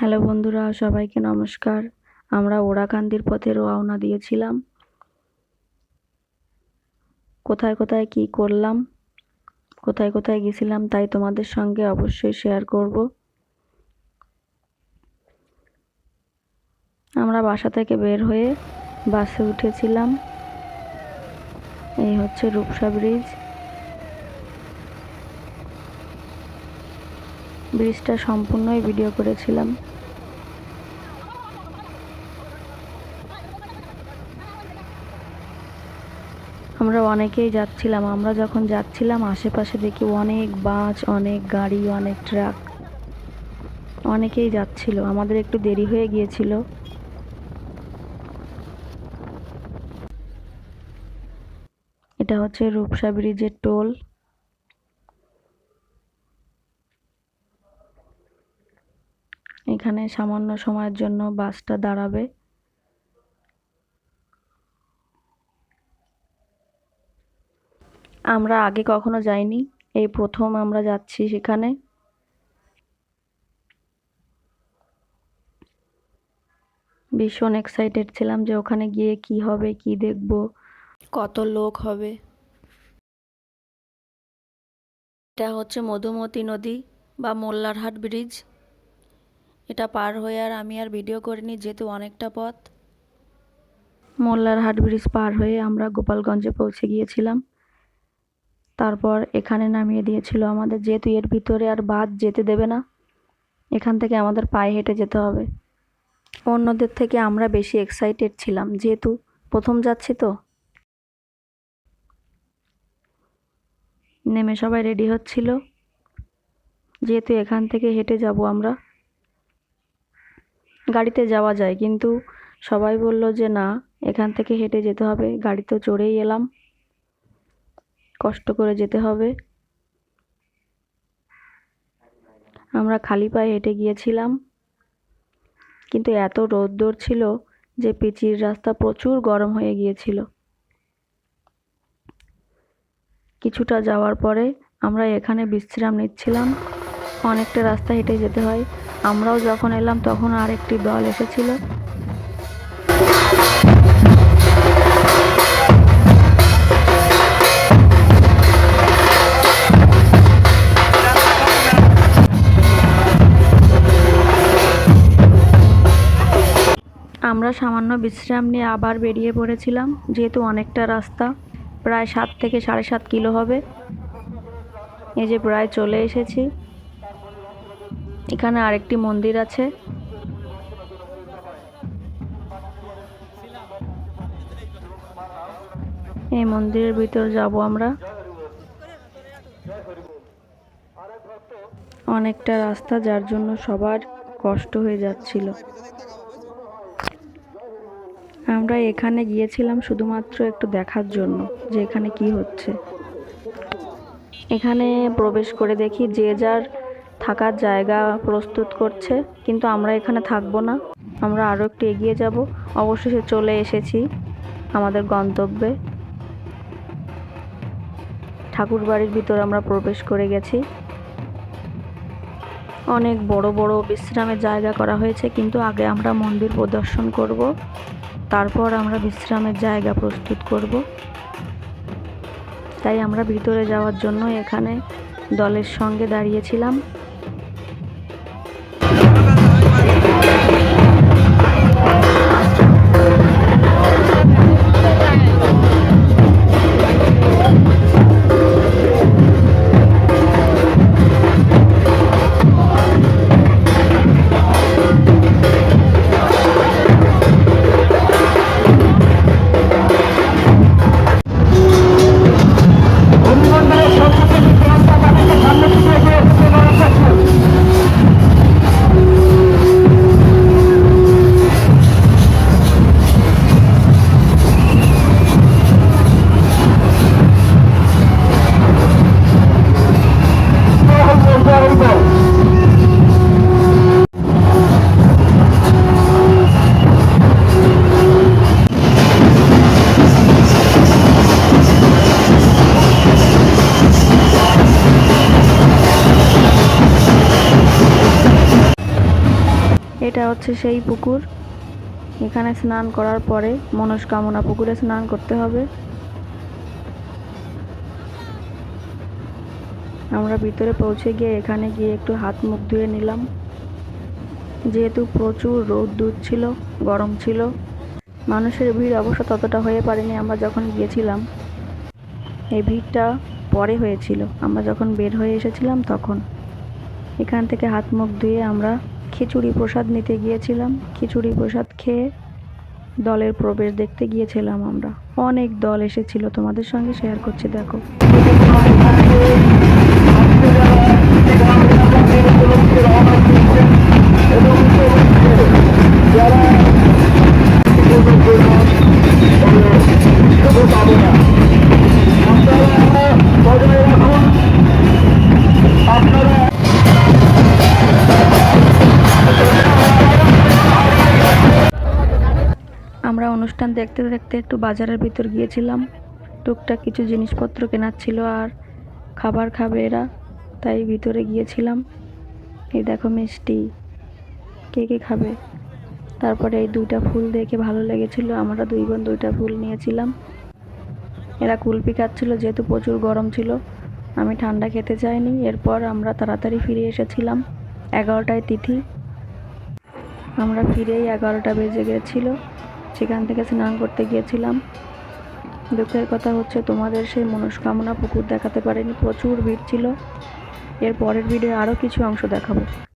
Hello বন্ধুরা, সবাইকে নমস্কার। আমরা ওরাকান্দির পথে রওনা দিয়েছিলাম। কোথায় কোথায় কি করলাম, কোথায় কোথায় গেছিলাম তাই তোমাদের সঙ্গে অবশ্যই শেয়ার করব। আমরা বাসা থেকে বের হয়ে বাসে উঠেছিলাম। এই হচ্ছে রূপসা ব্রিজ ব্রিজটা সম্পূর্ণই ভিডিও করেছিলাম। আমরা অনেকেই যাচ্ছিলাম, আমরা যখন যাচ্ছিলাম, আশেপাশে দেখি অনেক বাস, অনেক গাড়ি, অনেক ট্রাক। অনেকেই যাচ্ছিল, আমাদের একটু দেরি হয়ে গিয়েছিল। এটা হচ্ছে রূপসা ব্রিজের টোল। এখানে সামান্য সময়ের জন্য বাসটা দাঁড়াবে। আমরা আগে কখনো যাইনি, এই প্রথম আমরা যাচ্ছি সেখানে। ভীষণ এক্সাইটেড ছিলাম যে ওখানে গিয়ে কি হবে, কি দেখব। কত লোক হবে। এটা হচ্ছে মধুমতি নদী বা মোল্লারহাট ব্রিজ। এটা পার হয়ে আর আমি আর ভিডিও করিনি, যেহেতু অনেকটা পথ। মোল্লার হাট ব্রিজ পার হয়ে আমরা গোপালগঞ্জে পৌঁছে গিয়েছিলাম। তারপর এখানে নামিয়ে দিয়েছিল আমাদের, যেহেতু এর ভিতরে আর বাদ যেতে দেবে না, এখান থেকে আমাদের পায়ে হেঁটে যেতে হবে। অন্যদের থেকে আমরা বেশি এক্সাইটেড ছিলাম, যেহেতু প্রথম যাচ্ছি তো। নেমে সবাই রেডি হচ্ছিল। যেহেতু এখান থেকে হেঁটে যাব আমরা গাড়িতে যাওয়া যায়, কিন্তু সবাই বলল যে না, এখান থেকে হেঁটে যেতে হবে। গাড়িতে চড়েই এলাম। কষ্ট করে যেতে হবে। আমরা খালি পায়ে হেঁটে গিয়েছিলাম। কিন্তু এত রোদ্দুর ছিল যে পিচির রাস্তা প্রচুর গরম হয়ে গিয়েছিল। কিছুটা যাওয়ার পরে আমরা এখানে বিশ্রাম নিচ্ছিলাম। অনেকটা রাস্তা হেঁটে যেতে হয়। আমরাও যখন এলাম, তখন আর একটি দল এসেছিল। আমরা সামান্য বিশ্রাম নিয়ে আবার বেরিয়ে পড়েছিলাম, যেহেতু অনেকটা রাস্তা, প্রায় সাত থেকে সাড়ে সাত কিলো হবে। এই যে প্রায় চলে এসেছি। এখানে আরেকটি মন্দির আছে। এই মন্দিরের ভিতর যাব আমরা। অনেকটা রাস্তা যার জন্য সবার কষ্ট হয়ে যাচ্ছিল। আমরা এখানে গিয়েছিলাম শুধুমাত্র একটু দেখার জন্য যে এখানে কি হচ্ছে। এখানে প্রবেশ করে দেখি যে যার থাকার জায়গা প্রস্তুত করছে, কিন্তু আমরা এখানে থাকব না। আমরা আরও একটু এগিয়ে যাব। অবশেষে চলে এসেছি আমাদের গন্তব্যে। ঠাকুর বাড়ির ভিতর আমরা প্রবেশ করে গেছি। অনেক বড় বড় বিশ্রামের জায়গা করা হয়েছে, কিন্তু আগে আমরা মন্দির প্রদর্শন করব। তারপর আমরা বিশ্রামের জায়গা প্রস্তুত করব। তাই আমরা ভিতরে যাওয়ার জন্য এখানে দলের সঙ্গে দাঁড়িয়েছিলাম। হচ্ছে সেই পুকুর। এখানে স্নান করার পরে মনস্কামনা পুকুরে স্নান করতে হবে। আমরা ভিতরে পৌঁছে গিয়ে এখানে গিয়ে একটু হাত মুখ ধুয়ে নিলাম। যেহেতু প্রচুর রোদ ছিল, গরম ছিল, মানুষের ভিড় অবশ্য ততটা হয়ে পারেনি আমরা যখন গিয়েছিলাম। এই ভিড়টা পরে হয়েছিল। আমরা যখন বের হয়ে এসেছিলাম তখন। এখান থেকে হাত মুখ ধুয়ে আমরা খিচুড়ি প্রসাদ নিতে গিয়েছিলাম। খিচুড়ি প্রসাদ খেয়ে দলের প্রবেশ দেখতে গিয়েছিলাম আমরা। অনেক দল এসেছিল তোমাদের সঙ্গে শেয়ার করছি, দেখো। অনুষ্ঠান দেখতে দেখতে একটু বাজারের ভিতর গিয়েছিলাম। টুকটাক কিছু জিনিসপত্র কেনার ছিল আর খাবার খাবে এরা, তাই ভিতরে গিয়েছিলাম। এই দেখো মিষ্টি, কে কে খাবে? তারপরে এই দুইটা ফুল দেখে ভালো লেগেছিল, আমরা দুই বোন দুইটা ফুল নিয়েছিলাম। এরা কুলপি খাচ্ছিল, যেহেতু প্রচুর গরম ছিল, আমি ঠান্ডা খেতে চাইনি। এরপর আমরা তাড়াতাড়ি ফিরে এসেছিলাম, এগারোটায় তিথি। আমরা ফিরেই এগারোটা বেজে গেছিল। সেখান থেকে স্নান করতে গিয়েছিলাম। দুঃখের কথা হচ্ছে তোমাদের সেই মনস্কামনা পুকুর দেখাতে পারেনি, প্রচুর ভিড় ছিল। এর পরের ভিডিও আরও কিছু অংশ দেখাবো।